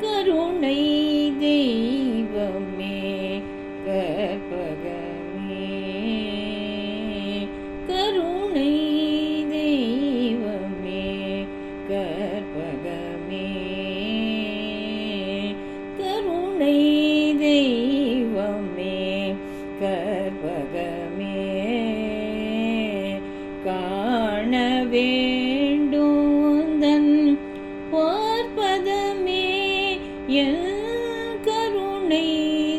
கருணை தெய்வமே கற்பகமே. கருணை தெய்வமே கற்பகமே. கருணை தெய்வமே கற்பகமே. காணவே என் கருணை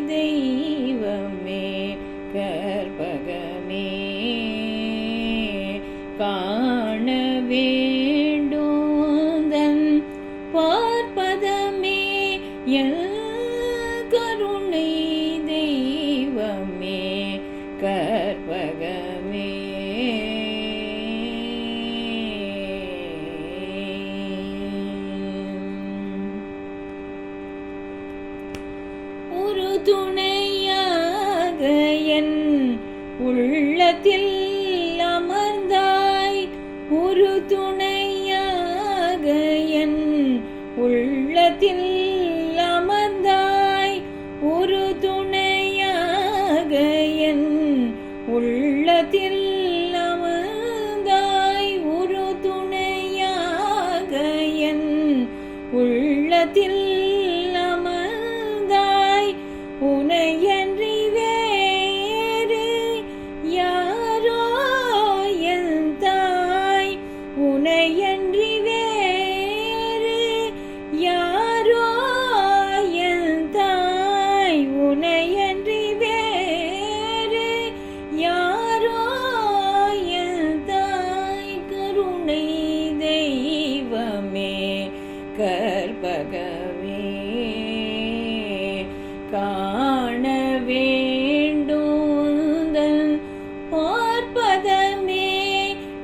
தெய்வமே கற்பகமே. காண வேண்டுந்தன் பார்ப்பதமே என் கருணை தெய்வமே கற்பகமே. துணையாக என் உள்ளத்தில் அமர்ந்தாய். ஒரு துணையாக என் உள்ளத்தில் அமர்ந்தாய். ஒரு துணையாக என் உள்ளத்தில் அமர்ந்தாய். ஒரு துணையாக என் உள்ளத்தில் கற்பகமே காண வேண்டுந்தன் பார்ப்பதமே.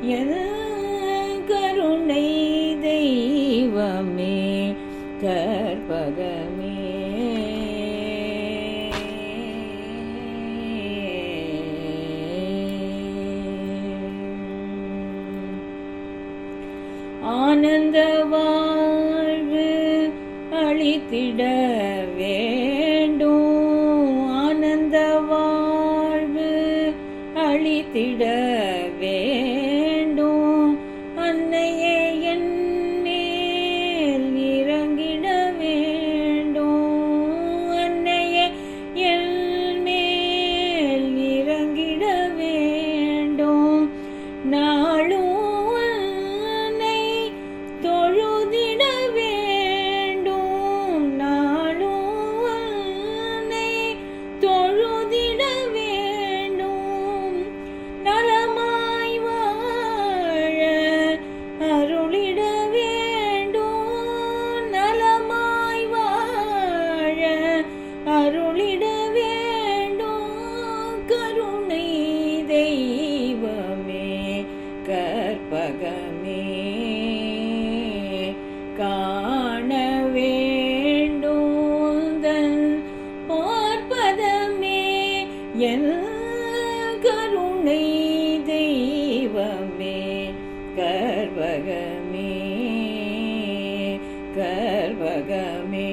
என் கருணை தெய்வமே. கற்பகமே ஆனந்த அளித்திட வேண்டும். ஆனந்த வாழ்வு அழித்திட கருணை தெய்வமே கர்வகமே கர்வகமே